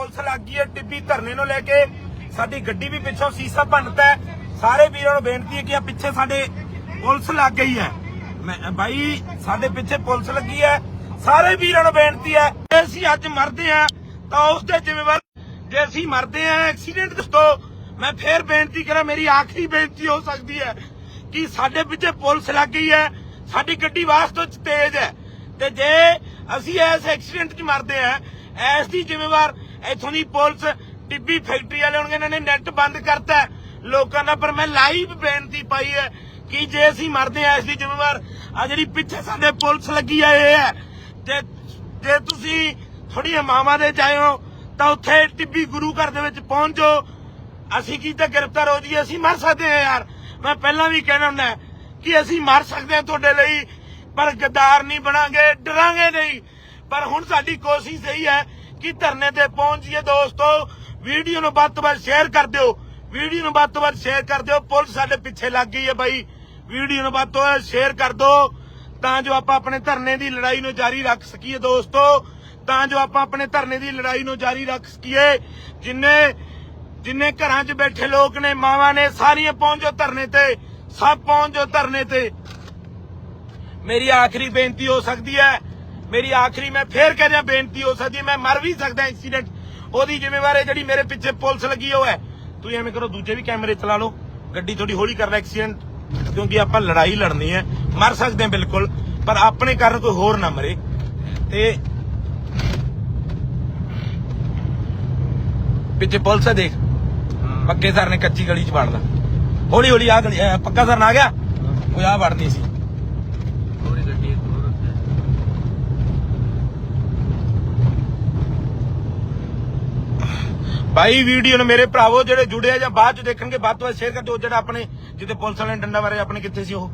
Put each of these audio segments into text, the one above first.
Police ਲੱਗ ਗਈ ਹੈ, ਟਿੱਬੀ ਧਰਨੇ ਨੂੰ ਲੈ ਕੇ। ਸਾਡੀ ਗੱਡੀ ਵੀ ਪਿੱਛੋਂ ਸੀਸਾ ਭੰਨਤਾ ਸਾਰੇ ਵੀਰਾਂ ਨੂੰ ਬੇਨਤੀ ਹੈ ਕਿ ਆ ਪਿੱਛੇ ਸਾਡੇ ਪੁਲਿਸ ਲੱਗ ਗਈ ਹੈ। ਬਾਈ, ਸਾਡੇ ਪਿੱਛੇ ਪੁਲਿਸ ਲੱਗੀ ਹੈ। ਸਾਰੇ ਵੀਰਾਂ ਨੂੰ ਬੇਨਤੀ ਹੈ, ਜੇ ਅਸੀਂ ਅੱਜ ਮਰਦੇ ਆ ਤਾਂ ਉਸ ਦੇ ਜ਼ਿੰਮੇਵਾਰ ਜੇ ਅਸੀਂ ਮਰਦੇ ਆ ਐਕਸੀਡੈਂਟ ਤੋਂ ਮੈਂ ਫੇਰ ਬੇਨਤੀ ਕਰਾਂ, ਮੇਰੀ ਆਖਰੀ ਬੇਨਤੀ ਹੋ ਸਕਦੀ ਹੈ ਕਿ ਸਾਡੇ ਪਿੱਛੇ ਪੁਲਿਸ ਲੱਗ ਗਈ ਹੈ। ਸਾਡੀ ਗੱਡੀ ਵਾਸਤੇ ਤੇਜ਼ ਹੈ। ਤੇ ਜੇ ਅਸੀਂ ਇਸ ਐਕਸੀਡੈਂਟ 'ਚ ਮਰਦੇ ਆ ਐਸ ਦੀ ਜ਼ਿੰਮੇਵਾਰ ਇੱਥੋਂ ਦੀ ਪੁਲਿਸ ਟਿੱਬੀ ਫੈਕਟਰੀ ਵਾਲੇ ਹੋਣਗੇ, ਇਹਨਾਂ ਨੇ ਨੈਟ ਬੰਦ ਕਰਤਾ ਲੋਕਾਂ ਦਾ ਪਰ ਮੈਂ ਲਾਈਵ ਬੇਨਤੀ ਪਾਈ ਹੈ ਕਿ ਜੇ ਅਸੀਂ ਮਰਦੇ ਆ ਇਸ ਦੀ ਜ਼ਿੰਮੇਵਾਰ ਆ ਜਿਹੜੀ ਪਿੱਛੇ ਸਾਡੇ ਪੁਲਿਸ ਲੱਗੀ ਆ, ਇਹ ਹੈ। ਤੇ ਜੇ ਤੁਸੀਂ ਥੋੜੀਆਂ ਮਾਵਾਂ ਦੇ ਜਾਇਓ ਤਾਂ ਉੱਥੇ ਟਿੱਬੀ ਗੁਰੂ ਘਰ ਦੇ ਵਿੱਚ ਪਹੁੰਚੋ ਅਸੀਂ ਕੀ ਤਾਂ ਗ੍ਰਿਫਤਾਰ ਹੋ ਜੀ ਅਸੀਂ ਮਰ ਸਕਦੇ ਹਾਂ ਯਾਰ। ਮੈਂ ਪਹਿਲਾਂ ਵੀ ਕਹਿਣਾ ਹੁੰਦਾ ਕਿ ਅਸੀਂ ਮਰ ਸਕਦੇ ਹਾਂ ਤੁਹਾਡੇ ਲਈ, ਪਰ ਗੱਦਾਰ ਨਹੀਂ ਬਣਾਂਗੇ, ਡਰਾਂਗੇ ਨਹੀਂ। ਪਰ ਹੁਣ ਸਾਡੀ ਕੋਸ਼ਿਸ਼ ਇਹੀ ਹੈ ਕੀ ਧਰਨੇ ਤੇ ਪਹੁੰਚ ਜੀਏ ਦੋਸਤੋ? ਵੀਡੀਓ ਨੂੰ ਵੱਧ ਤੋਂ ਵੱਧ ਸ਼ੇਅਰ ਕਰ ਦਿਓ। ਵੀਡੀਓ ਨੂੰ ਵੱਧ ਤੋਂ ਵੱਧ ਸ਼ੇਅਰ ਕਰ ਦਿਓ। ਪੁਲਿਸ ਸਾਡੇ ਪਿੱਛੇ ਲੱਗ ਗਈ ਹੈ ਬਾਈ। ਵੀਡੀਓ ਨੂੰ ਵੱਧ ਤੋਂ ਵੱਧ ਸ਼ੇਅਰ ਕਰ ਦਿਓ। ਤਾਂ ਜੋ ਆਪਾਂ ਆਪਣੇ ਧਰਨੇ ਦੀ ਲੜਾਈ ਨੂੰ ਜਾਰੀ ਰੱਖ ਸਕੀਏ ਦੋਸਤੋ। ਤਾਂ ਜੋ ਆਪਾਂ ਆਪਣੇ ਧਰਨੇ ਦੀ ਲੜਾਈ ਨੂੰ ਜਾਰੀ ਰੱਖ ਸਕੀਏ। ਜਿੰਨੇ ਜਿੰਨੇ ਘਰਾਂ 'ਚ ਬੈਠੇ ਲੋਕ ਨੇ, ਮਾਵਾਂ ਨੇ, ਸਾਰੀਆਂ ਪਹੁੰਚੋ ਧਰਨੇ ਤੇ। ਸਭ ਪਹੁੰਚੋ ਧਰਨੇ ਤੇ। ਮੇਰੀ ਆਖਰੀ ਬੇਨਤੀ ਹੋ ਸਕਦੀ ਹੈ ਮੇਰੀ ਆਖਰੀ ਮੈਂ ਫੇਰ ਕਹਿ ਰਿਹਾ ਬੇਨਤੀ ਹੋ ਸਕਦੀ ਮੈਂ ਮਰ ਵੀ ਸਕਦਾ ਐਕਸੀਡੈਂਟ ਉਹਦੀ ਜ਼ਿੰਮੇਵਾਰ ਹੈ ਜਿਹੜੀ ਮੇਰੇ ਪਿੱਛੇ ਪੁਲਿਸ ਲੱਗੀ ਹੋ ਹੈ। ਤੁਸੀਂ ਐਵੇਂ ਕਰੋ ਦੂਜੇ ਵੀ ਕੈਮਰੇ ਚਲਾ ਲਓ। ਗੱਡੀ ਥੋੜੀ ਹੌਲੀ ਕਰ ਲੈ ਐਕਸੀਡੈਂਟ ਕਿਉਂਕਿ ਆਪਾਂ ਲੜਾਈ ਲੜਨੀ ਹੈ। ਮਰ ਸਕਦੇ ਹਾਂ ਬਿਲਕੁਲ ਪਰ ਆਪਣੇ ਕਾਰਨ ਕੋਈ ਹੋਰ ਨਾ ਮਰੇ। ਤੇ ਪਿੱਛੇ ਪੁਲਿਸ ਹੈ ਦੇਖ। ਪੱਕੇ ਸਰ ਨੇ ਕੱਚੀ ਗਲੀ ਚ ਵੜਦਾ ਹੌਲੀ ਹੌਲੀ ਆ ਗਲੀ ਪੱਕਾ ਸਰ ਆ ਗਿਆ? ਉਹ ਆ ਵੜਨੀ ਸੀ ਥੋੜੀ ਗੱਡੀ ਦੂਰ ਉੱਤੇ ਭਾਈ ਵੀਡੀਓ ਨੂੰ ਮੇਰੇ ਭਰਾਵੋ ਜਿਹੜੇ ਜੁੜੇ ਆ ਜਾਂ ਬਾਅਦ ਚ ਦੇਖਣਗੇ ਵੱਧ ਤੋਂ ਵੱਧ ਸ਼ੇਅਰ ਕਰ ਦਿਓ ਜਿਹੜਾ ਆਪਣੇ ਜਿੱਤੇ ਪੁਲਿਸ ਵਾਲਿਆਂ ਨੇ ਡੰਡਾ ਮਾਰਿਆ ਆਪਣੇ ਕਿੱਥੇ ਸੀ ਉਹ?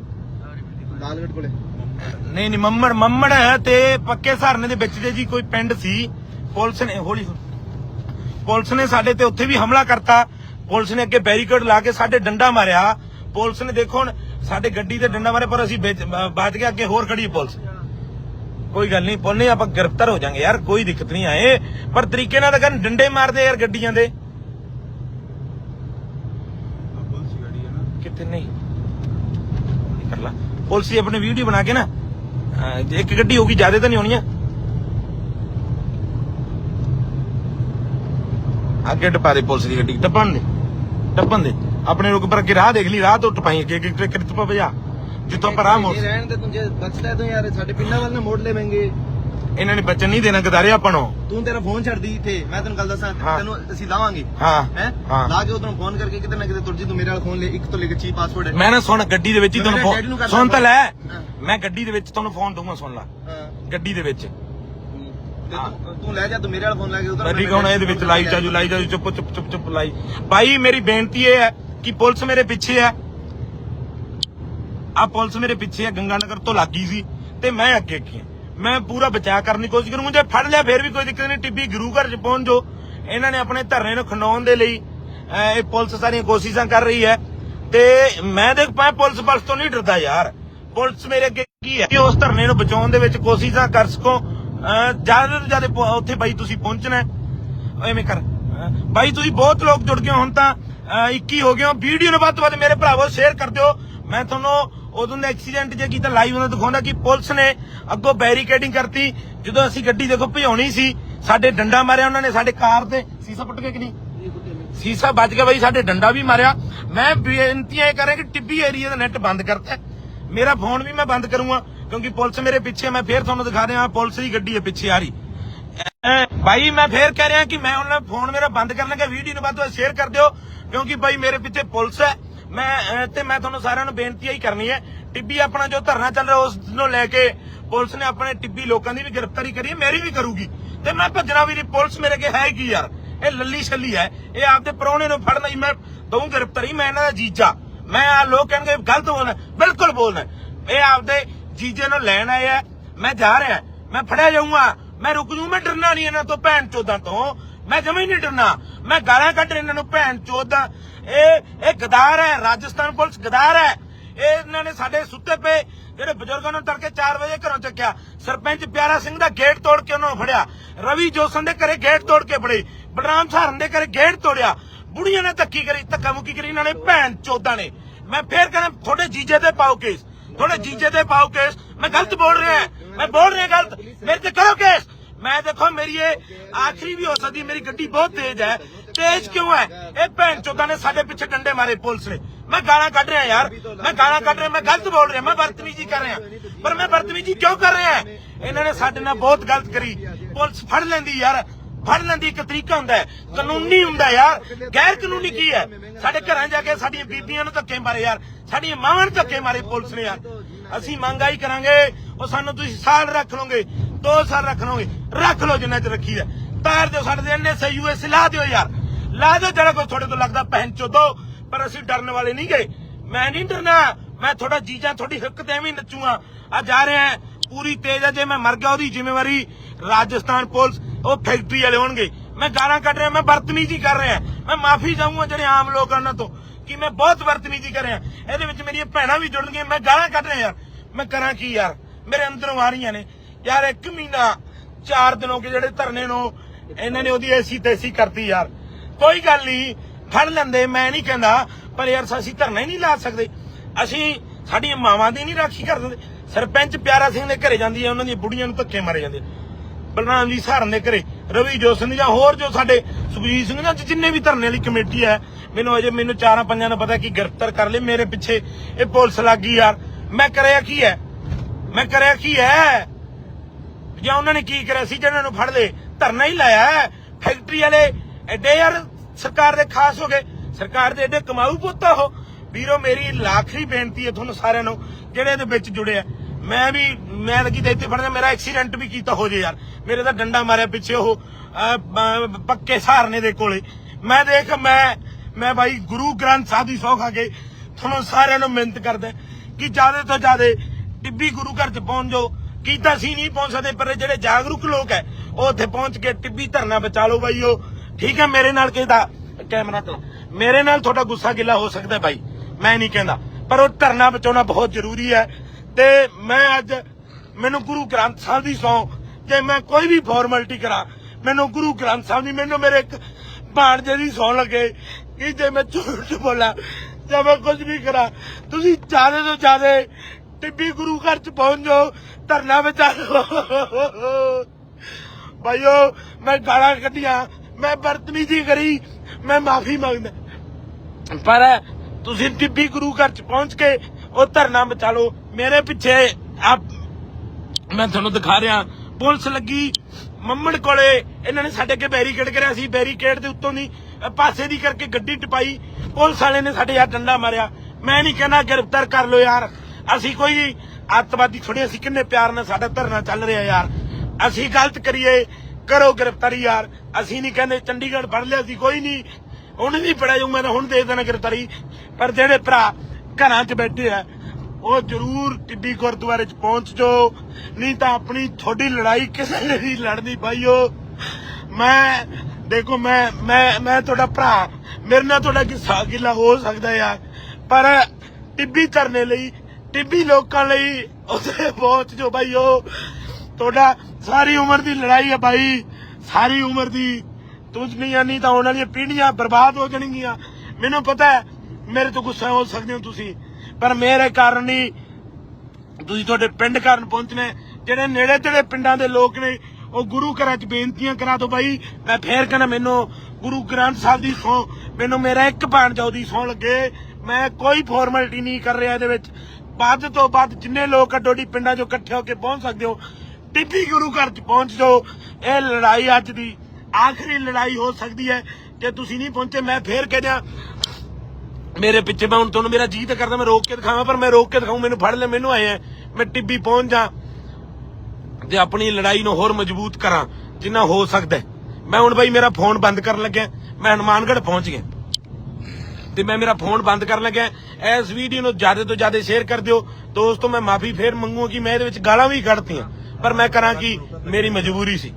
ਲਾਲਗੜ ਕੋਲੇ। ਨਹੀਂ ਨਹੀਂ ਮੰਮੜ ਮੰਮੜ ਤੇ ਪੱਕੇ ਸਹਾਰਨੇ ਦੇ ਵਿੱਚ ਦੇ ਜੀ ਕੋਈ ਪਿੰਡ ਸੀ। ਪੁਲਿਸ ਨੇ ਹੌਲੀ ਹੌਲੀ। ਪੁਲਿਸ ਨੇ ਸਾਡੇ ਤੇ ਉੱਥੇ ਵੀ ਹਮਲਾ ਕਰਤਾ। ਪੁਲਿਸ ਨੇ ਅੱਗੇ ਬੈਰੀਕੇਡ ਲਾ ਕੇ ਸਾਡੇ ਡੰਡਾ ਮਾਰਿਆ। ਪੁਲਿਸ ਨੇ ਦੇਖੋ ਹੁਣ ਸਾਡੇ ਗੱਡੀ ਤੇ ਡੰਡਾ ਮਾਰਿਆ ਪਰ ਅਸੀਂ ਬਚ ਕੇ ਅੱਗੇ ਹੋਰ ਖੜੀ ਪੁਲਿਸ। ਕੋਈ ਗੱਲ ਨਹੀਂ ਪੁਲਿਸ ਨਹੀਂ ਆਪਾਂ ਗ੍ਰਿਫਤਾਰ ਹੋ ਜਾਾਂਗੇ ਯਾਰ ਕੋਈ ਦਿੱਕਤ ਨਹੀਂ ਆਏ। ਪਰ ਤਰੀਕੇ ਨਾਲ ਤਾਂ ਕਰਨ ਡੰਡੇ ਮਾਰਦੇ ਯਾਰ ਗੱਡੀਆਂ ਦੇ। ਪੁਲਿਸ ਗੱਡੀ ਹੈ ਨਾ। ਕਿਤੇ ਨਹੀਂ। ਕਰ ਲਾ। ਪੁਲਿਸ ਹੀ ਆਪਣੀ ਵੀਡੀਓ ਬਣਾ ਕੇ ਨਾ ਇੱਕ ਗੱਡੀ ਹੋਗੀ ਜ਼ਿਆਦਾ ਤਾਂ ਨਹੀਂ ਹੋਣੀਆਂ ਅੱਗੇ ਟਪਾ ਦੇ ਪੁਲਿਸ ਦੀ ਗੱਡੀ ਟੱਪਣ ਦੇ। ਟੱਪਣ ਦੇ। ਆਪਣੇ ਰੁਕ ਪਰ ਅੱਗੇ ਰਾਹ ਦੇਖ ਲਈ ਰਾਹ ਤੋਂ ਟਪਾਈ ਅੱਗੇ ਟਰੈਕਟਰ ਟੱਪਾ ਭਜਾ ਜਿੱਥੋਂ ਪਰ ਰਾਹ ਮੋੜ ਇਹ ਰਹਿਣ ਦੇ ਤੂੰ ਜੇ ਬਚਦਾ ਤੂੰ ਯਾਰ ਸਾਡੇ ਪਿੰਡਾਂ ਵੱਲ ਨਾ ਮੋੜ ਲੈ ਮਹਿੰਗੇ ਇਹਨਾਂ ਨੇ ਬੱਚਨ ਨਹੀਂ ਦੇਣਾ ਗਦਾਰੇ ਆਪਾਂ ਨੂੰ। ਤੂੰ ਤੇਰਾ ਫੋਨ ਛੱਡਦੀ ਇੱਥੇ ਮੈਂ ਤੈਨੂੰ ਗੱਲ ਦੱਸਾਂ ਹਾਂ। ਤੈਨੂੰ ਅਸੀਂ ਲਾਵਾਂਗੇ। ਹਾਂ ਹੈ? ਹਾਂ। ਲਾ ਕੇ ਉਧਰੋਂ ਫੋਨ ਕਰਕੇ ਕਿਤੇ ਨਾ ਕਿਤੇ ਤੁਰ ਜੀ ਤੂੰ ਮੇਰੇ ਵਾਲਾ ਫੋਨ ਲੈ ਇੱਕ ਤੋਂ ਲੈ ਕੇ ਚੀ ਪਾਸਵਰਡ ਹੈ। ਮੈਂ ਨਾ ਸੁਣ ਗੱਡੀ ਦੇ ਵਿੱਚ ਹੀ ਤੁਹਾਨੂੰ ਮੈਂ ਡੈਡੀ ਨੂੰ ਫੋਨ ਸੁਣ ਤਾਂ ਲੈ। ਹਾਂ। ਮੈਂ ਗੱਡੀ ਦੇ ਵਿੱਚ ਤੁਹਾਨੂੰ ਫੋਨ ਦਊਂਗਾ ਸੁਣ ਲੈ। ਹਾਂ। ਗੱਡੀ ਦੇ ਵਿੱਚ। ਤੇ ਤੂੰ- ਤੂੰ ਲੈ ਜਾ ਤੂੰ ਮੇਰੇ ਵਾਲਾ ਫੋਨ ਲੈ ਕੇ ਉਧਰ ਠੀਕ ਹੁਣ ਇਹਦੇ ਵਿੱਚ? ਲਾਈ ਜਾਜੂ ਲਾਈ ਜਾਜੂ ਚੁੱਪ ਚੁੱਪ ਚੁੱਪ ਚੁੱਪ ਲਾਈ। ਭਾਈ ਮੇਰੀ ਬੇਨਤੀ ਇਹ ਹੈ ਕਿ ਪੁਲਿਸ ਮੇਰੇ ਪਿੱਛੇ ਹੈ। ਆ ਪੁਲਿਸ ਮੇਰੇ ਪਿੱਛੇ ਹੈ ਗੰਗਾਨਗਰ ਤੋਂ ਲੱਗੀ ਸੀ ਤੇ ਮੈਂ ਅੱਗੇ ਅੱਗੇ ਮੈਂ ਪੂਰਾ ਬਚਾਅ ਕਰਨ ਦੀ ਕੋਸ਼ਿਸ਼ ਕਰੂੰਗਾ ਜੇ ਫੜ ਲਿਆ ਫੇਰ ਵੀ ਕੋਈ ਦਿੱਕਤ ਨਹੀਂ ਟਿੱਬੀ ਗੁਰੂ ਘਰ ਚ ਪਹੁੰਚ। ਜੋ ਇਹਨਾਂ ਨੇ ਆਪਣੇ ਧਰਨੇ ਨੂੰ ਖੰਡਾਉਣ ਦੇ ਲਈ ਅਹ, ਇਹ ਪੁਲਿਸ ਸਾਰੀਆਂ ਕੋਸ਼ਿਸ਼ਾਂ ਕਰ ਰਹੀ ਹੈ। ਤੇ ਮੈਂ ਦੇਖ ਪਾ ਪੁਲਿਸ ਬਸ ਤੋਂ ਨਹੀਂ ਡਰਦਾ ਯਾਰ। ਪੁਲਿਸ ਮੇਰੇ ਅੱਗੇ ਕੀ ਹੈ? ਕਿ ਉਸ ਧਰਨੇ ਨੂੰ ਬਚਾਉਣ ਦੇ ਵਿੱਚ ਕੋਸ਼ਿਸ਼ਾਂ ਕਰ ਸਕੋ। ਜ਼ਿਆਦਾ ਤੋਂ ਜ਼ਿਆਦਾ ਉੱਥੇ ਬਾਈ ਤੁਸੀਂ ਪਹੁੰਚਣਾ ਹੈ। ਐਵੇਂ ਕਰ। ਅਹ, ਬਾਈ ਤੁਸੀਂ ਬਹੁਤ ਲੋਕ ਜੁੜ ਗਏ ਹੋ, ਹੁਣ ਤਾਂ 21 ਹੋ ਗਏ ਹੋ। ਵੀਡੀਓ ਨੂੰ ਵੱਧ ਤੋਂ ਵੱਧ ਮੇਰੇ ਭਰਾਵੋ ਸ਼ੇਅਰ ਕਰ ਦਿਓ। ਮੈਂ ਤੁਹਾਨੂੰ ਉਦੋਂ ਦਾ ਐਕਸੀਡੈਂਟ ਜੇ ਕੀਤਾ ਲਾਈਵ ਉਹਨਾਂ ਦਿਖਾਉਂਦਾ ਕਿ ਪੁਲਿਸ ਨੇ ਅੱਗੋਂ ਬੈਰੀਕੇਡਿੰਗ ਕਰਤੀ ਜਦੋਂ ਅਸੀਂ ਗੱਡੀ ਦੇਖੋ ਭਜਾਉਣੀ ਸੀ ਸਾਡੇ ਡੰਡਾ ਮਾਰਿਆ ਉਹਨਾਂ ਨੇ ਸਾਡੇ ਕਾਰ ਤੇ ਸੀਸਾ ਪੁੱਟ ਕੇ ਕਿ ਨਹੀਂ? ਸੀਸਾ ਵੱਜ ਗਿਆ ਬਾਈ ਸਾਡੇ ਡੰਡਾ ਵੀ ਮਾਰਿਆ। ਮੈਂ ਬੇਨਤੀ ਇਹ ਕਰਾਂ ਕਿ ਟਿੱਬੀ ਏਰੀਆ ਦਾ ਨੈਟ ਬੰਦ ਕਰਤਾ ਮੇਰਾ ਫੋਨ ਵੀ ਮੈਂ ਬੰਦ ਕਰੂੰਗਾ ਕਿਉਂਕਿ ਪੁਲਿਸ ਮੇਰੇ ਪਿੱਛੇ ਮੈਂ ਫੇਰ ਤੁਹਾਨੂੰ ਦਿਖਾ ਰਿਹਾ ਪੁਲਿਸ ਦੀ ਗੱਡੀ ਹੈ ਪਿੱਛੇ ਆ ਰਹੀ। ਐ, ਭਾਈ ਮੈਂ ਫੇਰ ਕਹਿ ਰਿਹਾ ਕਿ ਮੈਂ ਉਹਨਾਂ ਫੋਨ ਮੇਰਾ ਬੰਦ ਕਰਨ ਲੱਗਾ ਵੀਡੀਓ ਨੂੰ ਵੱਧ ਤੋਂ ਵੱਧ ਸ਼ੇਅਰ ਕਰ ਦਿਓ ਕਿਉਂਕਿ ਭਾਈ ਮੇਰੇ ਪਿੱਛੇ ਪੁਲਿਸ ਹੈ। ਮੈਂ ਤੇ ਮੈਂ ਤੁਹਾਨੂੰ ਸਾਰਿਆਂ ਨੂੰ ਬੇਨਤੀ ਹੀ ਕਰਨੀ ਹੈ, ਟਿੱਬੀ ਆਪਣਾ ਜੋ ਧਰਨਾ ਚੱਲ ਰਿਹਾ ਉਸ ਨੂੰ ਲੈ ਕੇ ਪੁਲਿਸ ਨੇ ਆਪਣੇ ਟਿੱਬੀ ਲੋਕਾਂ ਦੀ ਵੀ ਗ੍ਰਿਫਤਾਰੀ ਕਰੀ ਹੈ ਮੇਰੀ ਵੀ ਕਰੂਗੀ। ਤੇ ਮੈਂ ਭੱਜਣਾ ਵੀ ਨਹੀਂ, ਪੁਲਿਸ ਮੇਰੇ ਕੇ ਹੈ ਕੀ ਯਾਰ? ਇਹ ਲੱਲੀ ਛੱਲੀ ਹੈ, ਇਹ ਆਪਦੇ ਪ੍ਰਾਹੁਣੇ ਨੂੰ ਫੜਨਾ ਹੀ ਮੈਂ ਦਊਂ ਗ੍ਰਿਫਤਾਰੀ, ਮੈਂ ਇਹਨਾਂ ਦਾ ਜੀਜਾ। ਮੈਂ ਆ ਲੋਕ ਕਹਿਣਗੇ, ਗਲਤ ਬੋਲਣਾ ਬਿਲਕੁਲ ਬੋਲਣਾ ਇਹ ਆਪਦੇ ਜੀਜੇ ਨੂੰ ਲੈਣ ਆਏ ਆ ਮੈਂ ਜਾ ਰਿਹਾ, ਮੈਂ ਫੜਿਆ ਜਾਊਂਗਾ, ਮੈਂ ਰੁਕ ਜੂ, ਮੈਂ ਡਰਨਾ ਨਹੀਂ ਇਹਨਾਂ ਤੋਂ ਭੈਣ ਚੋਦਾਂ ਤੋਂ। ਮੈਂ ਜਮੇ ਨਹੀਂ ਡਰਨਾ। ਮੈਂ ਗਾਲਾਂ ਕੱਢ ਇਹਨਾਂ ਨੂੰ, ਭੈਣ ਚੋਦਾਂ ਇਹ ਇਹ ਗਦਾਰ ਹੈ, ਰਾਜਸਥਾਨ ਪੁਲਿਸ ਗਦਾਰ ਹੈ। ਇਹ ਇਹਨਾਂ ਨੇ ਸਾਡੇ ਸੁੱਤੇ ਪਏ, ਜਿਹੜੇ ਬਜ਼ੁਰਗਾਂ ਨੂੰ ਤੜਕੇ 4 ਵਜੇ ਘਰੋਂ ਚੱਕਿਆ। ਸਰਪੰਚ ਪਿਆਰਾ ਸਿੰਘ ਦਾ ਗੇਟ ਤੋੜ ਕੇ ਉਹਨਾਂ ਨੂੰ ਫੜਿਆ। ਰਵੀ ਜੋਸਨ ਦੇ ਘਰੇ ਗੇਟ ਤੋੜ ਕੇ ਫੜੇ। ਬਲਰਾਮ ਸਹਾਰਨ ਦੇ ਘਰੇ ਗੇਟ ਤੋੜਿਆ। ਬੁੜੀਆਂ ਨੇ ਧੱਕੀ ਕਰੀ, ਧੱਕਾ ਮੁੱਕੀ ਕਰੀ ਇਹਨਾਂ ਨੇ, ਭੈਣ ਚੋਦਾਂ ਨੇ। ਮੈਂ ਫੇਰ ਕਹਿੰਦਾ, ਤੁਹਾਡੇ ਜੀਜੇ ਤੇ ਪਾਓ ਕੇਸ। ਤੁਹਾਡੇ ਜੀਜੇ ਤੇ ਪਾਓ ਕੇਸ। ਮੈਂ ਗਲਤ ਬੋਲ ਰਿਹਾ। ਮੈਂ ਬੋਲ ਰਿਹਾ ਗਲਤ। ਮੇਰੇ ਤੇ ਕਰੋ ਕੇਸ। ਮੈਂ ਦੇਖੋ, ਮੇਰੀ ਇਹ ਆਖਰੀ ਵੀ ਹੋ ਸਕਦੀ, ਮੇਰੀ ਗੱਡੀ ਬਹੁਤ ਤੇਜ਼ ਹੈ। ਤੇਜ਼ ਕਿਉਂ ਹੈ? ਇਹ ਭੈਣ ਚੋਦਾਂ ਨੇ ਸਾਡੇ ਪਿੱਛੇ ਡੰਡੇ ਮਾਰੇ ਪੁਲਿਸ ਨੇ। ਮੈਂ ਗਾਲਾਂ ਕੱਢ ਰਿਹਾ ਯਾਰ। ਮੈਂ ਗਾਲਾਂ ਕੱਢ ਰਿਹਾ, ਮੈਂ ਗਲਤ ਬੋਲ ਰਿਹਾ, ਮੈਂ ਬਦਤਮੀਜ਼ੀ ਕਰ ਰਿਹਾ। ਪਰ ਮੈਂ ਬਦਤਮੀਜ਼ੀ ਕਿਉਂ ਕਰ ਰਿਹਾ? ਇਹਨਾਂ ਨੇ ਸਾਡੇ ਨਾਲ ਬਹੁਤ ਗਲਤ ਕਰੀ। ਪੁਲਿਸ ਫੜ ਲੈਂਦੀ ਯਾਰ। ਫੜ ਲੈਂਦੀ, ਇੱਕ ਤਰੀਕਾ ਹੁੰਦਾ ਹੈ। ਕਾਨੂੰਨੀ ਹੁੰਦਾ ਯਾਰ। ਗੈਰ ਕਾਨੂੰਨੀ ਕੀ ਹੈ? ਸਾਡੇ ਘਰਾਂ ਜਾ ਕੇ ਸਾਡੀਆਂ ਬੀਬੀਆਂ ਨੂੰ ਧੱਕੇ ਮਾਰੇ ਯਾਰ। ਸਾਡੀਆਂ ਮਾਵਾਂ ਨੂੰ ਧੱਕੇ ਮਾਰੇ ਪੁਲਿਸ ਨੇ ਯਾਰ। ਅਸੀਂ ਮੰਗਾਈ ਕਰਾਂਗੇ, ਉਹ ਸਾਨੂੰ ਤੁਸੀਂ ਸਾਲ ਰੱਖ ਲਓਗੇ। ਦੋ ਸਾਲ ਰੱਖ ਲਓਗੇ, ਰੱਖ ਲਓ ਜਿੰਨਾ ਚ ਰੱਖੀ ਹੈ ਤਾਰ ਦਿਓ ਸਾਡੇ ਸਹੀ ਯੂਐਸ ਲਾ ਦਿਓ ਯਾਰ। ਲਾ ਦਿਓ ਜਿਹੜਾ ਕੋਈ ਤੁਹਾਡੇ ਤੋਂ ਲੱਗਦਾ ਪਹਿਨ ਚੋਦੋ ਪਰ ਅਸੀਂ ਡਰਨ ਵਾਲੇ ਨਹੀਂ ਗਏ। ਮੈਂ ਨਹੀਂ ਡਰਨਾ। ਮੈਂ ਤੁਹਾਡਾ ਜੀਜਾ ਤੁਹਾਡੀ ਹਿੱਕ ਤੇ ਐਵੇਂ ਨੱਚੂਗਾ। ਆ ਜਾ ਰਿਹਾ ਪੂਰੀ ਤੇਜ਼ ਹੈ। ਜੇ ਮੈਂ ਮਰ ਗਿਆ ਉਹਦੀ ਜ਼ਿੰਮੇਵਾਰੀ ਰਾਜਸਥਾਨ ਪੁਲਿਸ, ਉਹ ਫੈਕਟਰੀ ਵਾਲੇ ਹੋਣਗੇ। ਮੈਂ ਗਾਲਾਂ ਕੱਢ ਰਿਹਾ, ਮੈਂ ਬਦਤਮੀਜ਼ੀ ਕਰ ਰਿਹਾ। ਮੈਂ ਮਾਫੀ ਚਾਹੂੰਗਾ ਜਿਹੜੇ ਆਮ ਲੋਕ ਉਹਨਾਂ ਤੋਂ ਕਿ ਮੈਂ ਬਹੁਤ ਬਦਤਮੀਜ਼ੀ ਕਰ ਰਿਹਾ। ਇਹਦੇ ਵਿੱਚ ਮੇਰੀਆਂ ਭੈਣਾਂ ਵੀ ਜੁੜਨਗੀਆਂ। ਮੈਂ ਗਾਲਾਂ ਕੱਢ ਰਿਹਾ ਯਾਰ। ਮੈਂ ਕਰਾਂ ਕੀ ਯਾਰ? ਮੇਰੇ ਅੰਦਰੋਂ ਆ ਰਹੀਆਂ ਨੇ। ਯਾਰ ਇੱਕ ਮਹੀਨਾ, ਚਾਰ ਦਿਨ ਹੋ ਗਏ ਜਿਹੜੇ ਧਰਨੇ ਨੂੰ, ਇਹਨਾਂ ਨੇ ਉਹਦੀ ਐਸੀ ਤੈਸੀ ਕਰਤੀ ਯਾਰ। ਕੋਈ ਗੱਲ ਨਹੀਂ, ਫੜ ਲੈਂਦੇ, ਮੈਂ ਨਹੀਂ ਕਹਿੰਦਾ, ਪਰ ਯਾਰ ਅਸੀਂ ਧਰਨਾ ਹੀ ਨਹੀਂ ਲਾ ਸਕਦੇ। ਅਸੀਂ ਸਾਡੀਆਂ ਮਾਵਾਂ ਦੀ ਨਹੀਂ ਰਾਖੀ ਕਰਦੇ ਸਰਪੰਚ ਪਿਆਰਾ ਸਿੰਘ ਦੇ ਘਰੇ ਜਾਂਦੀ ਹੈ, ਉਹਨਾਂ ਦੀਆਂ ਬੁੜੀਆਂ ਨੂੰ ਧੱਕੇ ਮਾਰੇ ਜਾਂਦੇ। ਬਲਰਾਮ ਜੀ ਸਹਾਰਨ ਦੇ ਘਰੇ, ਰਵੀ ਜੋਤ ਸਿੰਘ ਜਾਂ ਹੋਰ ਜੋ ਸਾਡੇ ਸੁਖਜੀਤ ਸਿੰਘ ਜਾਂ ਜਿੰਨੇ ਵੀ ਧਰਨੇ ਵਾਲੀ ਕਮੇਟੀ ਹੈ, ਮੈਨੂੰ ਅਜੇ ਮੈਨੂੰ ਚਾਰਾਂ ਪੰਜਾਂ ਦਾ ਪਤਾ ਕਿ ਗ੍ਰਿਫਤਾਰ ਕਰ ਲਏ ਮੇਰੇ ਪਿੱਛੇ। ਇਹ ਪੁਲਿਸ ਲੱਗ ਯਾਰ। ਮੈਂ ਕਰਿਆ ਕੀ ਹੈ? ਮੈਂ ਕਰਿਆ ਕੀ ਹੈ? ਜਾਂ ਉਹਨਾਂ ਨੇ ਕੀ ਕਰਿਆ ਸੀ ਜਿਹਨਾਂ ਨੂੰ ਫੜ ਲਏ? ਧਰਨਾ ਹੀ ਲਾਇਆ ਫੈਕਟਰੀ ਵਾਲੇ ਐਡੇ ਯਾਰ ਸਰਕਾਰ ਦੇ ਖਾਸ ਹੋ ਗਏ। ਸਰਕਾਰ ਦੇ ਐਡੇ ਕਮਾਊ ਪੁੱਤ ਆ ਵੀਰੋ, ਮੇਰੀ ਲਾਖਰੀ ਬੇਨਤੀ ਹੈ ਤੁਹਾਨੂੰ ਸਾਰਿਆਂ ਨੂੰ, ਜਿਹੜੇ ਇਹਦੇ ਵਿੱਚ ਜੁੜੇ ਆ। ਮੈਂ ਵੀ, ਮੈਂ ਲੱਗੀ ਤੇ ਇੱਥੇ ਫੜਨਾ ਮੇਰਾ ਐਕਸੀਡੈਂਟ ਵੀ ਕੀਤਾ ਹੋ ਜੇ ਯਾਰ। ਮੇਰੇ ਤਾਂ ਡੰਡਾ ਮਾਰਿਆ ਪਿੱਛੇ ਉਹ ਪੱਕੇ ਸਹਾਰਨੇ ਦੇ ਕੋਲੇ। ਮੈਂ ਦੇਖ, ਮੈਂ ਮੈਂ ਬਾਈ ਗੁਰੂ ਗ੍ਰੰਥ ਸਾਹਿਬ ਦੀ ਸੌਖ ਆ ਕੇ ਤੁਹਾਨੂੰ ਸਾਰਿਆਂ ਨੂੰ ਮਿਹਨਤ ਕਰਦਾ। ਕਿ ਜ਼ਿਆਦਾ ਤੋਂ ਜ਼ਿਆਦਾ ਟਿੱਬੀ ਗੁਰੂ ਘਰ ਚ ਪਹੁੰਚ ਜਾਓ। ਕੀਤਾ ਸੀ ਨਹੀਂ ਪਹੁੰਚ ਸਕਦੇ, ਪਰ ਜਿਹੜੇ ਜਾਗਰੂਕ ਲੋਕ ਹੈ, ਉਹ ਉੱਥੇ ਪਹੁੰਚ ਕੇ ਟਿੱਬੀ ਧਰਨਾ ਬਚਾ ਲਓ ਬਾਈ ਠੀਕ ਹੈ, ਮੇਰੇ ਨਾਲ ਕਿਹਦਾ ਕੈਮਰਾ ਤੇ ਮੇਰੇ ਨਾਲ ਤੁਹਾਡਾ ਗੁੱਸਾ ਗਿੱਲਾ ਹੋ ਸਕਦਾ ਬਾਈ, ਮੈਂ ਨਹੀਂ ਕਹਿੰਦਾ। ਪਰ ਉਹ ਧਰਨਾ ਬਚਾਉਣਾ ਬਹੁਤ ਜ਼ਰੂਰੀ ਹੈ ਤੇ ਮੈਂ ਅੱਜ ਮੈਨੂੰ ਗੁਰੂ ਗ੍ਰੰਥ ਸਾਹਿਬ ਦੀ ਸੌ, ਜੇ ਮੈਂ ਕੋਈ ਵੀ ਫਾਰਮੈਲਿਟੀ ਕਰਾਂ, ਮੈਨੂੰ ਗੁਰੂ ਗ੍ਰੰਥ ਸਾਹਿਬ ਦੀ, ਮੈਨੂੰ ਮੇਰੇ ਇੱਕ ਭਾਣਜੇ ਦੀ ਸੌ ਲੱਗੇ ਕਿ ਜੇ ਮੈਂ ਝੂਠ ਬੋਲਾਂ, ਜਾਂ ਮੈਂ ਕੁਝ ਵੀ ਕਰਾਂ, ਤੁਸੀਂ ਜ਼ਿਆਦਾ ਤੋਂ ਜ਼ਿਆਦਾ ਟਿੱਬੀ ਗੁਰੂ ਘਰ ਚ ਪਹੁੰਚ ਜਾਓ, ਧਰਨਾ ਬਚਾ ਭਾਈਓ, ਮੈਂ ਗਾਲਾਂ ਕੱਢੀਆਂ, ਮੈਂ ਬਦਤਮੀਜ਼ੀ ਕਰੀ, ਮੈਂ ਮਾਫੀ ਮੰਗਦਾ। ਪਰ ਤੁਸੀਂ ਟਿੱਬੀ ਗੁਰੂ ਘਰ ਚ ਪਹੁੰਚ ਕੇ ਉਹ ਧਰਨਾ ਬਚਾ ਲਓ ਮੇਰੇ ਪਿੱਛੇ ਆਪ ਮੈਂ ਤੁਹਾਨੂੰ ਦਿਖਾ ਰਿਹਾ, ਪੁਲਿਸ ਲੱਗੀ, ਮੰਮੜ ਕੋਲੇ, ਇਹਨਾਂ ਨੇ ਸਾਡੇ ਅੱਗੇ ਬੈਰੀਕੇਡ ਕਰਿਆ ਸੀ, ਬੈਰੀਕੇਡ ਦੇ ਉੱਤੋਂ ਦੀ ਪਾਸੇ ਦੀ ਕਰਕੇ ਗੱਡੀ ਟਪਾਈ, ਪੁਲਿਸ ਵਾਲੇ ਨੇ ਸਾਡੇ ਯਾਰ ਡੰਡਾ ਮਾਰਿਆ। ਮੈਂ ਨਹੀਂ ਕਹਿੰਦਾ ਗ੍ਰਿਫਤਾਰ ਕਰ ਲਓ ਯਾਰ। ਅਸੀਂ ਕੋਈ ਅੱਤਵਾਦੀ ਥੋੜੇ ਅਸੀਂ ਕਿੰਨੇ ਪਿਆਰ ਨਾਲ ਸਾਡਾ ਧਰਨਾ ਚੱਲ ਰਿਹਾ ਯਾਰ। ਅਸੀਂ ਗਲਤ ਕਰੀਏ, ਕਰੋ ਗ੍ਰਿਫਤਾਰੀ ਯਾਰ। ਅਸੀਂ ਨਹੀਂ ਕਹਿੰਦੇ ਚੰਡੀਗੜ੍ਹ ਫੜ ਲਿਆ ਸੀ, ਕੋਈ ਨਹੀਂ। ਹੁਣ ਵੀ ਫੜਿਆ ਜਾਊ, ਮੈਂ ਤਾਂ ਹੁਣ ਦੇ ਦੇਣਾ ਗ੍ਰਿਫਤਾਰੀ। ਪਰ ਜਿਹੜੇ ਭਰਾ ਘਰਾਂ 'ਚ ਬੈਠੇ ਆ, ਉਹ ਜ਼ਰੂਰ ਟਿੱਬੀ ਗੁਰਦੁਆਰੇ 'ਚ ਪਹੁੰਚ ਜਾਓ। ਨਹੀਂ ਤਾਂ ਆਪਣੀ ਤੁਹਾਡੀ ਲੜਾਈ ਕਿਸੇ ਨੇ ਨਹੀਂ ਲੜਨੀ ਭਾਈਓ ਮੈਂ, ਦੇਖੋ ਮੈਂ ਮੈਂ ਮੈਂ ਤੁਹਾਡਾ ਭਰਾ। ਮੇਰੇ ਨਾਲ ਤੁਹਾਡਾ ਕਿਸਾ ਗਿਲਾ ਹੋ ਸਕਦਾ ਯਾਰ। ਪਰ ਟਿੱਬੀ ਧਰਨੇ ਲਈ ਟਿੱਬੀ ਲੋਕਾਂ ਲਈ ਉੱਥੇ ਪਹੁੰਚ ਜਾਓ ਭਾਈਓ ਤੁਹਾਡਾ ਸਾਰੀ ਉਮਰ ਦੀ ਲੜਾਈ ਹੈ ਭਾਈ ਸਾਰੀ ਉਮਰ ਦੀ। ਤੁਝ ਨਹੀਂ ਆਨੀ ਤਾਂ ਆਉਣ ਵਾਲੀਆਂ ਪੀੜ੍ਹੀਆਂ ਬਰਬਾਦ ਹੋ ਜਾਣਗੀਆਂ। ਮੈਨੂੰ ਪਤਾ ਹੈ, ਮੇਰੇ ਤੋਂ ਗੁੱਸਾ ਹੋ ਸਕਦੇ ਹੋ ਤੁਸੀਂ। ਪਰ ਮੇਰੇ ਕਾਰਨ ਨਹੀਂ ਤੁਸੀਂ ਤੁਹਾਡੇ ਪਿੰਡ ਕਾਰਨ ਪਹੁੰਚਣੇ ਜਿਹੜੇ ਨੇੜੇ ਤੇੜੇ ਪਿੰਡਾਂ ਦੇ ਲੋਕ ਨੇ, ਉਹ ਗੁਰੂ ਘਰਾਂ 'ਚ ਬੇਨਤੀਆਂ ਕਰਾ ਦੋ ਬਾਈ। ਮੈਂ ਫੇਰ ਕਹਿੰਦਾ ਮੈਨੂੰ ਗੁਰੂ ਗ੍ਰੰਥ ਸਾਹਿਬ ਦੀ ਸੌ, ਮੈਨੂੰ ਮੇਰਾ ਇੱਕ ਭਾਣ ਜਾਉ ਸੌ ਲੱਗੇ। ਮੈਂ ਕੋਈ ਫਾਰਮੈਲਿਟੀ ਨਹੀਂ ਕਰ ਰਿਹਾ ਇਹਦੇ ਵਿੱਚ। ਵੱਧ ਤੋਂ ਵੱਧ ਜਿੰਨੇ ਲੋਕ ਅੱਡੋਡੀ ਪਿੰਡਾਂ 'ਚੋਂ ਇਕੱਠੇ ਹੋ ਕੇ ਪਹੁੰਚ ਸਕਦੇ ਹੋ ਟਿੱਬੀ ਗੁਰੂ ਘਰ 'ਚ ਪਹੁੰਚ ਜਾਓ। ਇਹ ਲੜਾਈ ਅੱਜ ਦੀ ਆਖਰੀ ਲੜਾਈ ਹੋ ਸਕਦੀ ਹੈ ਜੇ ਤੁਸੀਂ ਨਹੀਂ ਪਹੁੰਚੇ, ਮੈਂ ਫੇਰ ਕਹਿੰਦਾ ਮੇਰੇ ਪਿੱਛੇ ਮੈਂ ਹੁਣ ਤੁਹਾਨੂੰ ਮੇਰਾ ਜੀ ਤਾਂ ਕਰਦਾ, ਮੈਂ ਰੋਕ ਕੇ ਦਿਖਾਵਾਂ, ਪਰ ਮੈਂ ਰੋਕ ਕੇ ਦਿਖਾਉਂ, ਮੈਨੂੰ ਫੜ ਲੈ, ਮੈਨੂੰ ਆਏ ਆ ਮੈਂ ਟਿੱਬੀ ਪਹੁੰਚ ਜਾ ਤੇ ਆਪਣੀ ਲੜਾਈ ਨੂੰ ਹੋਰ ਮਜ਼ਬੂਤ ਕਰਾਂ, ਜਿੰਨਾ ਹੋ ਸਕਦਾ ਮੈਂ ਹੁਣ ਬਾਈ ਮੇਰਾ ਫੋਨ ਬੰਦ ਕਰਨ ਲੱਗਿਆ, ਮੈਂ ਹਨੂਮਾਨਗੜ੍ਹ ਪਹੁੰਚ ਗਿਆ। ਤੇ ਮੈਂ ਮੇਰਾ ਫੋਨ ਬੰਦ ਕਰਨ ਲੱਗਿਆ। ਇਸ ਵੀਡੀਓ ਨੂੰ ਜ਼ਿਆਦਾ ਤੋਂ ਜ਼ਿਆਦਾ ਸ਼ੇਅਰ ਕਰ ਦਿਓ। ਦੋਸਤੋ, ਮੈਂ ਮਾਫੀ ਫੇਰ ਮੰਗੂਗਾ ਕਿ ਮੈਂ ਇਹਦੇ ਵਿੱਚ ਗਾਲਾਂ ਵੀ ਕੱਢਤੀਆਂ। ਪਰ ਮੈਂ ਕਰਾਂ ਕਿ? ਮੇਰੀ ਮਜਬੂਰੀ ਸੀ।